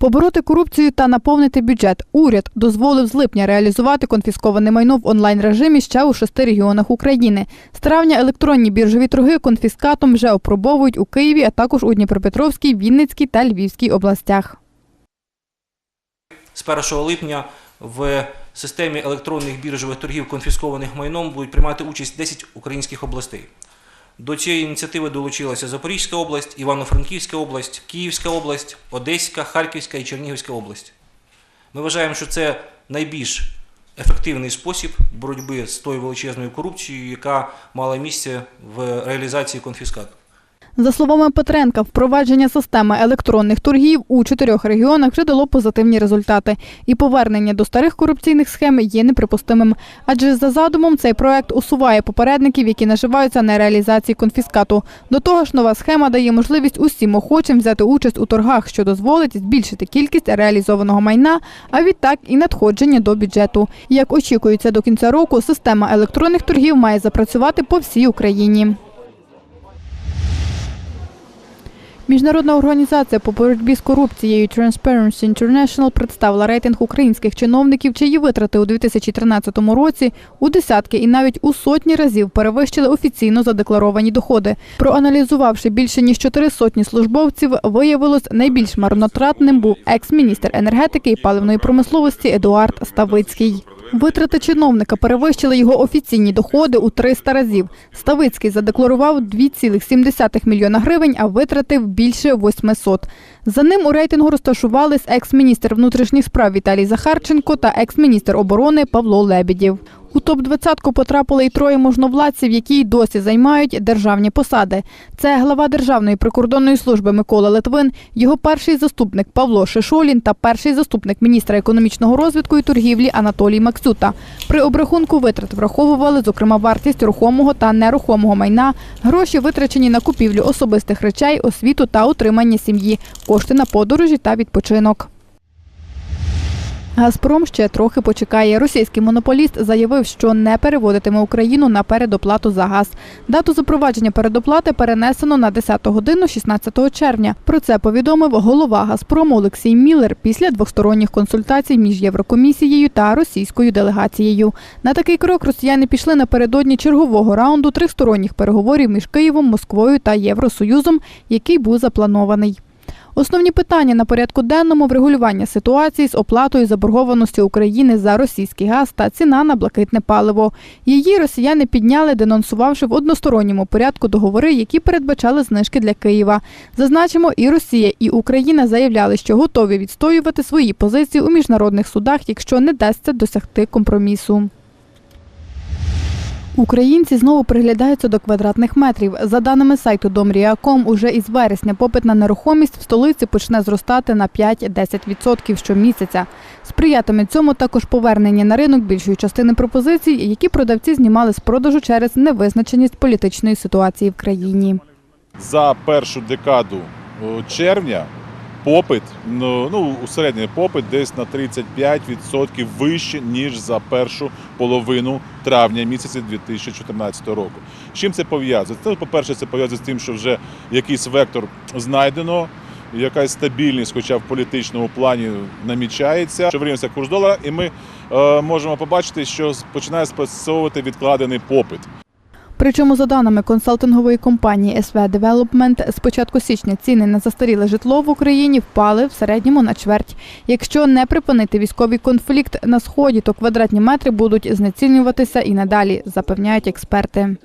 Побороти корупцію та наповнити бюджет. Уряд дозволив з липня реалізувати конфісковане майно в онлайн режимі ще у шести регіонах України. З травня електронні біржові торги конфіскатом вже опробовують у Києві, а також у Дніпропетровській, Вінницькій та Львівській областях. З 1 липня в системі електронних біржових торгів конфіскованих майном будуть приймати участь 10 українських областей. До цієї ініціативи долучилася Запорізька область, Івано-Франківська область, Київська область, Одеська, Харківська і Чернігівська область. Ми вважаємо, що це найбільш ефективний спосіб боротьби з тою величезною корупцією, яка мала місце в реалізації конфіскату. За словами Петренка, впровадження системи електронних торгів у чотирьох регіонах вже дало позитивні результати, і повернення до старих корупційних схем є неприпустимим. Адже за задумом цей проект усуває попередників, які наживаються на реалізації конфіскату. До того ж, нова схема дає можливість усім охочим взяти участь у торгах, що дозволить збільшити кількість реалізованого майна, а відтак і надходження до бюджету. Як очікується до кінця року, система електронних торгів має запрацювати по всій Україні. Міжнародна організація по боротьбі з корупцією Transparency International представила рейтинг українських чиновників, чиї витрати у 2013 році у десятки і навіть у сотні разів перевищили офіційно задекларовані доходи. Проаналізувавши більше ніж чотири сотні службовців, виявилось найбільш марнотратним був екс-міністр енергетики і паливної промисловості Едуард Ставицький. Витрати чиновника перевищили його офіційні доходи у 300 разів. Ставицький задекларував 2,7 мільйона гривень, а витратив більше 800. За ним у рейтингу розташувались екс-міністр внутрішніх справ Віталій Захарченко та екс-міністр оборони Павло Лебедєв. У топ-20 потрапили й троє можновладців, які й досі займають державні посади. Це глава Державної прикордонної служби Микола Литвин, його перший заступник Павло Шишолін та перший заступник міністра економічного розвитку і торгівлі Анатолій Максюта. При обрахунку витрат враховували, зокрема, вартість рухомого та нерухомого майна, гроші витрачені на купівлю особистих речей, освіту та утримання сім'ї, кошти на подорожі та відпочинок. Газпром ще трохи почекає. Російський монополіст заявив, що не переводитиме Україну на передоплату за газ. Дату запровадження передоплати перенесено на 10 годину 16 червня. Про це повідомив голова Газпрому Олексій Міллер після двосторонніх консультацій між Єврокомісією та російською делегацією. На такий крок росіяни пішли напередодні чергового раунду тристоронніх переговорів між Києвом, Москвою та Євросоюзом, який був запланований. Основні питання на порядку денному врегулювання ситуації з оплатою заборгованості України за російський газ та ціна на блакитне паливо. Її росіяни підняли, денонсувавши в односторонньому порядку договори, які передбачали знижки для Києва. Зазначимо, і Росія, і Україна заявляли, що готові відстоювати свої позиції у міжнародних судах, якщо не дасться досягти компромісу. Українці знову приглядаються до квадратних метрів. За даними сайту Домрія.ком, уже із вересня попит на нерухомість в столиці почне зростати на 5-10% щомісяця. Сприятиме цьому також повернення на ринок більшої частини пропозицій, які продавці знімали з продажу через невизначеність політичної ситуації в країні. за першу декаду червня попит, ну, ну у середній попит десь на 35% вище, ніж за першу половину травня місяця 2014 року. З чим це пов'язано? Це, по-перше, це пов'язано з тим, що вже якийсь вектор знайдено, якась стабільність, хоча в політичному плані намічається. Що вирівнявся курс долара, і ми е, можемо побачити, що починає спрацьовувати відкладений попит. Причому, за даними консалтингової компанії SV Development, з початку січня ціни на застаріле житло в Україні впали в середньому на чверть. Якщо не припинити військовий конфлікт на сході, то квадратні метри будуть знецінюватися і надалі, запевняють експерти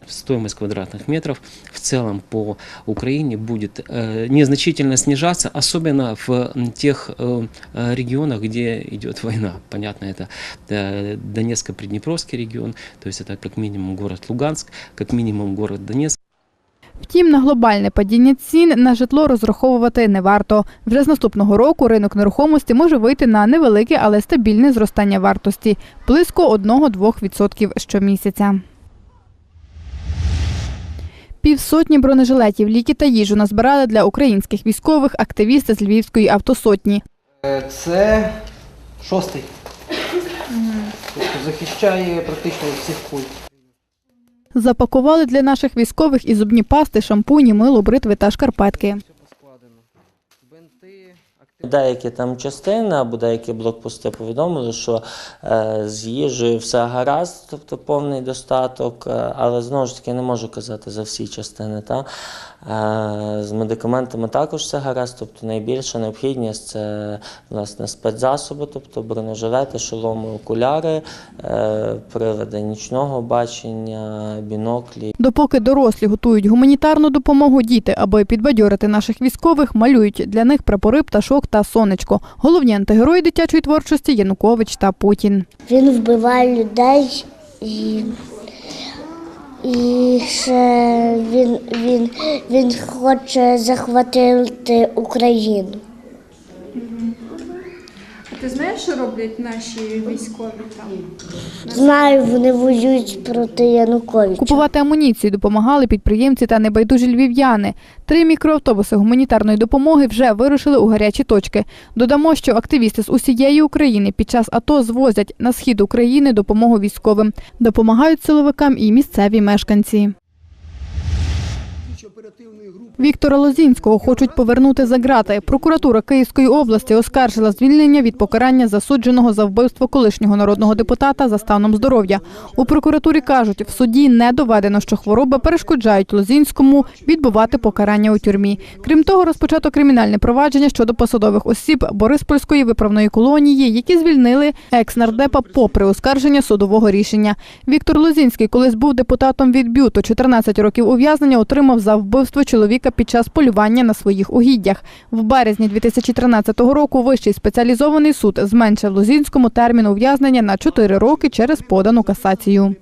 эту картинку смотрим, то стоимость квадратных метров в целом по Украине будет э, незначительно снижаться, особенно в м, тех э, э, регионах, где идет война. Понятно, это э, Донецко-Приднепровский регион, то есть это как минимум город Луганск, как минимум город Донецк. Втім, на глобальне падіння цін на житло розраховувати не варто. Вже з наступного року ринок нерухомості може вийти на невелике, але стабільне зростання вартості – близько 1-2% щомісяця. Півсотні бронежилетів, ліки та їжу назбирали для українських військових активісти з Львівської автосотні. Е, Це шостий. Тобто захищає практично всіх куль. Запакували для наших військових і зубні пасти, шампуні, мило, бритви та шкарпетки. Деякі там частини або деякі блокпости повідомили, що е, з їжею все гаразд, тобто повний достаток, е, але знову ж таки не можу казати за всі частини. Та? Е, з медикаментами також все гаразд, тобто найбільша необхідність це власне спецзасоби, тобто бронежилети, шоломи, окуляри, е, прилади нічного бачення, біноклі. Допоки дорослі готують гуманітарну допомогу, діти, аби підбадьорити наших військових, малюють для них прапори, пташок та сонечко. Головні антигерої дитячої творчості Янукович та Путін. Він вбиває людей і, і ще він, він, він хоче захватити Україну. Ти знаєш, що роблять наші військові там? Знаю, вони воюють проти Януковича. Купувати амуніцію допомагали підприємці та небайдужі львів'яни. Три мікроавтобуси гуманітарної допомоги вже вирушили у гарячі точки. Додамо, що активісти з усієї України під час АТО звозять на схід України допомогу військовим. Допомагають силовикам і місцеві мешканці. Віктора Лозінського хочуть повернути за ґрати. Прокуратура Київської області оскаржила звільнення від покарання засудженого за вбивство колишнього народного депутата за станом здоров'я. У прокуратурі кажуть, в суді не доведено, що хвороби перешкоджають Лозінському відбувати покарання у тюрмі. Крім того, розпочато кримінальне провадження щодо посадових осіб Бориспольської виправної колонії, які звільнили екс-нардепа попри оскарження судового рішення. Віктор Лозінський колись був депутатом від бюту. 14 років ув'язнення отримав за вбивство чоловіка під час полювання на своїх угіддях. В березні 2013 року Вищий спеціалізований суд зменшив Лозінському термін ув'язнення на 4 роки через подану касацію.